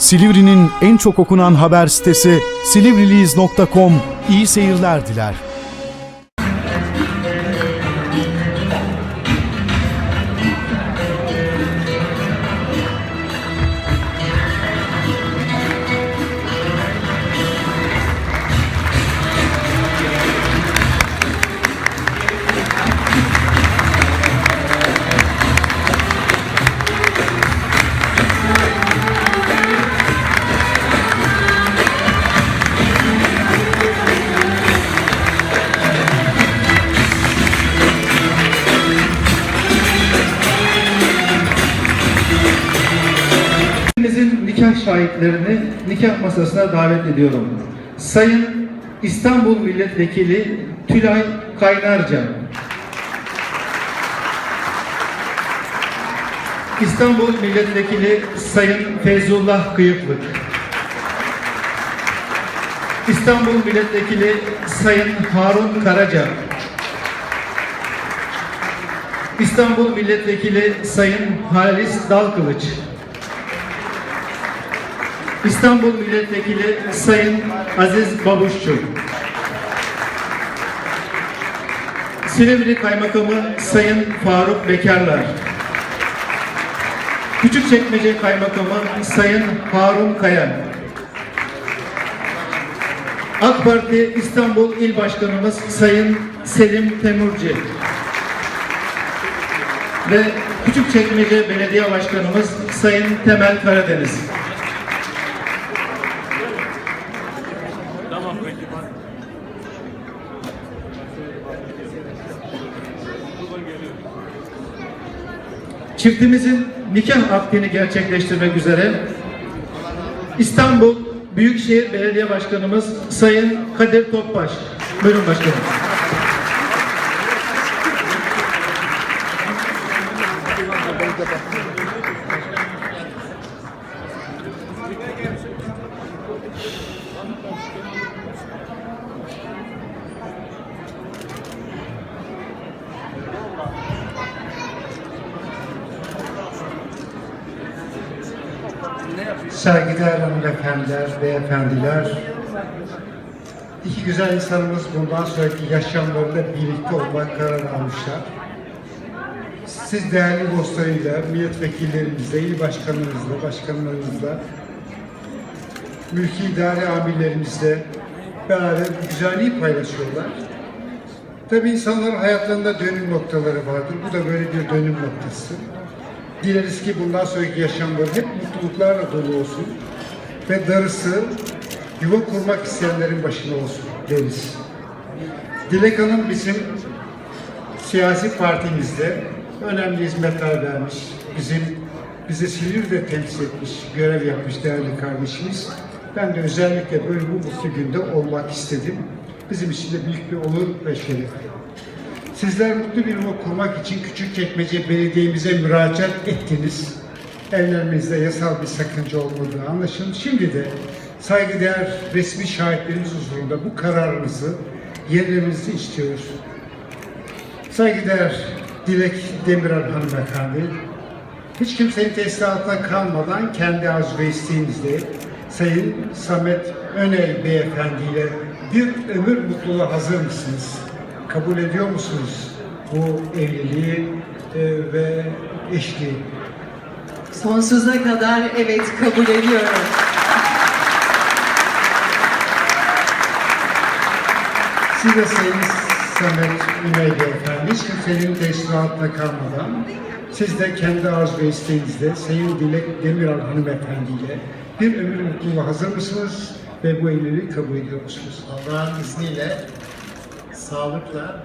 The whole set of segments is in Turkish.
Silivri'nin en çok okunan haber sitesi silivriliz.com iyi seyirler diler. Şahitlerini nikah masasına davet ediyorum. Sayın İstanbul Milletvekili Tülay Kaynarca. İstanbul Milletvekili Sayın Feyzullah Kıyıklık. İstanbul Milletvekili Sayın Harun Karaca. İstanbul Milletvekili Sayın Halis Dalkılıç. İstanbul Milletvekili Sayın Aziz Babuşçu. Silivri Kaymakamı Sayın Faruk Bekarlar. Küçükçekmece Kaymakamı Sayın Harun Kaya. AK Parti İstanbul İl Başkanımız Sayın Selim Temurci. Ve Küçükçekmece Belediye Başkanımız Sayın Temel Karadeniz. Çiftimizin nikah akdini gerçekleştirmek üzere İstanbul Büyükşehir Belediye Başkanımız Sayın Kadir Topbaş. Buyurun başkanım. Saygıdeğer hanımefendiler, beyefendiler, iki güzel insanımız bundan sonraki yaşamlarında birlikte olmak kararı almışlar. Siz değerli dostlarıyla, milletvekillerimizle, il başkanlarımızla, başkanlarımızla, mülki idare amirlerimizle beraber güzelliği paylaşıyorlar. Tabii insanların hayatlarında dönüm noktaları vardır. Bu da böyle bir dönüm noktası. Dileriz ki bundan sonraki yaşamları hep mutluluklarla dolu olsun. Ve darısı yuva kurmak isteyenlerin başına olsun deriz. Dilek Hanım bizim siyasi partimizde önemli hizmetler vermiş. Bizim bizi Silivri'de temsil etmiş, görev yapmış değerli kardeşimiz. Ben de özellikle böyle bu mutlu günde olmak istedim. Bizim için de büyük bir onur ve şeref. Sizler mutlu bir yuva kurmak için Küçükçekmece Belediye'mize müracaat ettiniz. Evlenmenizde yasal bir sakınca olmadığı anlaşıldı. Şimdi de saygıdeğer resmi şahitlerimiz huzurunda bu kararınızı yerlemenizi istiyoruz. Saygıdeğer Dilek Demiral hanımefendi, hiç kimsenin teslimatına kalmadan kendi arzu ve isteğinizle Sayın Samet Öney Beyefendi ile bir ömür mutluluğa hazır mısınız? Kabul ediyor musunuz bu evliliği e, ve eşliği? Sonsuza kadar evet kabul ediyorum. Siz de Sayın Samet Üney Beyefendi, hiç kimsenin teslimatına kalmadan siz de kendi arzu ve isteğinizle Sayın Dilek Demiral Hanımefendi ile bir ömür mutluluğa hazır mısınız ve bu evliliği kabul ediyor musunuz? Allah'ın izniyle sağlıkla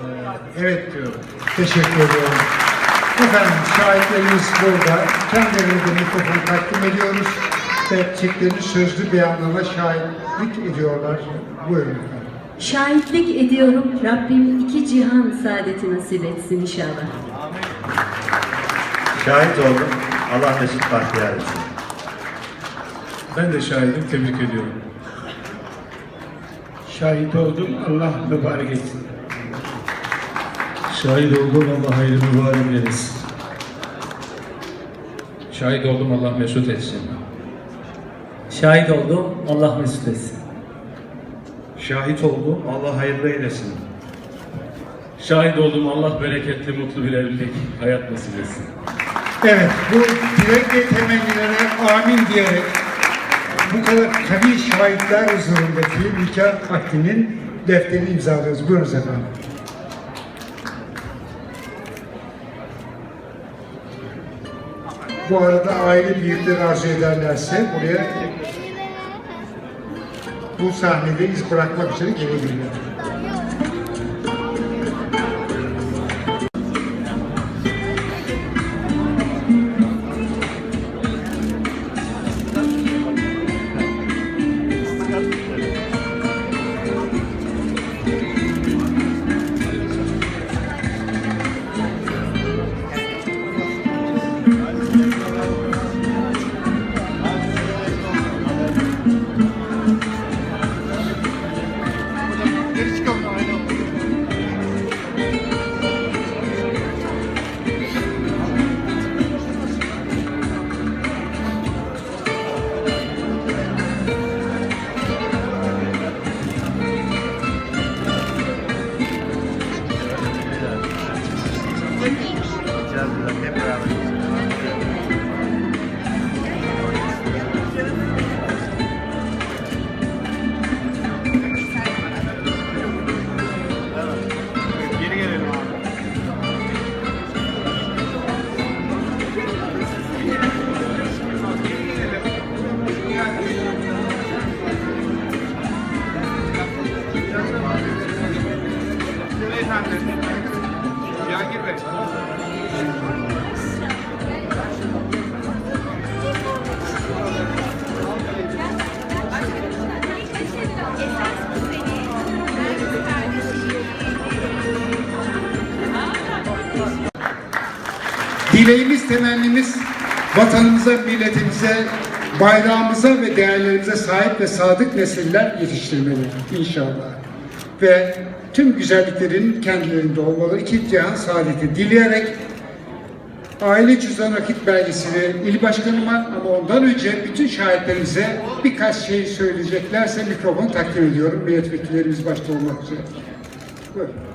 e, evet diyorum. Teşekkür ediyorum. Efendim şahitlerimiz burada. Kendilerine de mikrofonu takdim ediyoruz ve çiftlerin sözlü beyanlarına şahitlik ediyorlar. Buyurun efendim. Şahitlik ediyorum Rabbim iki cihan saadeti nasip etsin inşallah. Şahit oldum. Allah mesut bahtiyar etsin. Ben de şahidim, tebrik ediyorum. Şahit oldum, Allah mübarek etsin. Şahit oldum, Allah hayırlı mübarek eylesin. Şahit oldum, Allah mesut etsin. Şahit oldum. Allah mesut etsin. Şahit oldum. Allah hayırlı eylesin. Şahit oldum Allah bereketli, mutlu bir evlilik, hayat nasip etsin. Evet, bu dilek ve temennilere amin diyerek bu kadar kavi şahitler huzurundaki nikah akdinin defterini imzalıyoruz. Buyurunuz efendim. Bu arada aile büyükleri arzu ederlerse buraya bu sahnede iz bırakmak üzere gelebilirler. Dileğimiz, temennimiz vatanımıza, milletimize, bayrağımıza ve değerlerimize sahip ve sadık nesiller yetiştirmeli inşallah. Ve tüm güzelliklerin kendilerinde olmalı. İki cihan saadeti dileyerek aile cüzdan akit belgesini il başkanıma ama ondan önce bütün şahitlerimize birkaç şey söyleyeceklerse mikrofon takdim ediyorum. Milletvekillerimiz başta olmak üzere. Buyurun.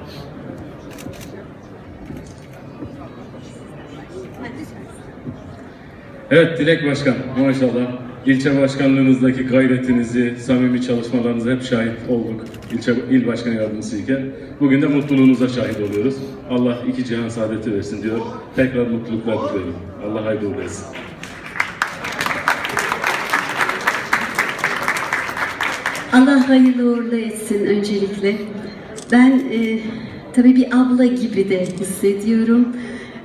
Evet Dilek Başkan, maşallah. İlçe başkanlığınızdaki gayretinizi, samimi çalışmalarınıza hep şahit olduk. İlçe il başkanı yardımcısıyken. Bugün de mutluluğunuza şahit oluyoruz. Allah iki cihan saadeti versin diyor. Tekrar mutluluklar dilerim. Allah hayırlı uğurlu etsin. Allah hayırlı uğurlu etsin öncelikle. Ben e, tabii bir abla gibi de hissediyorum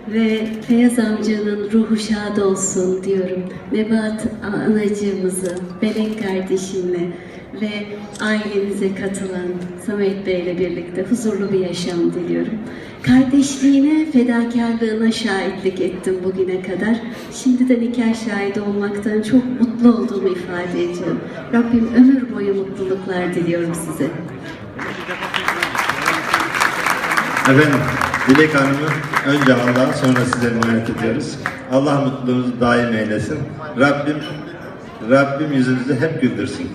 ve Feyyaz amcanın ruhu şad olsun diyorum. Nebat anacığımızı, Belek kardeşimle ve ailemize katılan Samet Bey'le birlikte huzurlu bir yaşam diliyorum. Kardeşliğine, fedakarlığına şahitlik ettim bugüne kadar. Şimdi de nikah şahidi olmaktan çok mutlu olduğumu ifade ediyorum. Rabbim ömür boyu mutluluklar diliyorum size. Efendim, Dilek Hanım'ı önce Allah'a sonra size emanet ediyoruz. Allah mutluluğunuzu daim eylesin. Rabbim Rabbim yüzünüzü hep güldürsün.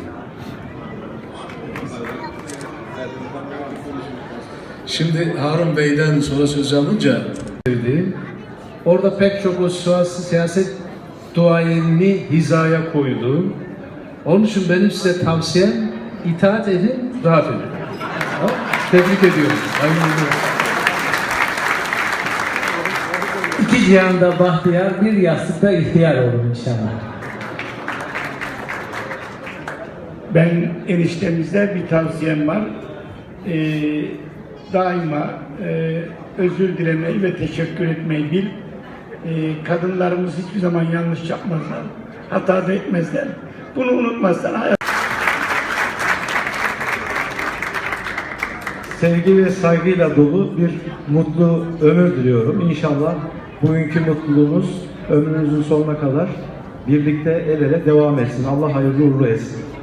Şimdi Harun Bey'den sonra söz alınca Orada pek çok o siyasi, siyaset duayenini hizaya koydu. Onun için benim size tavsiyem itaat edin, rahat edin. Tebrik ediyorum. Hayırlı olsun. İki cihanda bahtiyar, bir yastıkta ihtiyar olun inşallah. Ben eniştemizde bir tavsiyem var. Ee, daima e, özür dilemeyi ve teşekkür etmeyi bil. Ee, kadınlarımız hiçbir zaman yanlış yapmazlar. Hata da etmezler. Bunu unutmazsan hayat Sevgi ve saygıyla dolu bir mutlu ömür diliyorum. İnşallah bugünkü mutluluğunuz ömrünüzün sonuna kadar birlikte el ele devam etsin. Allah hayırlı uğurlu etsin.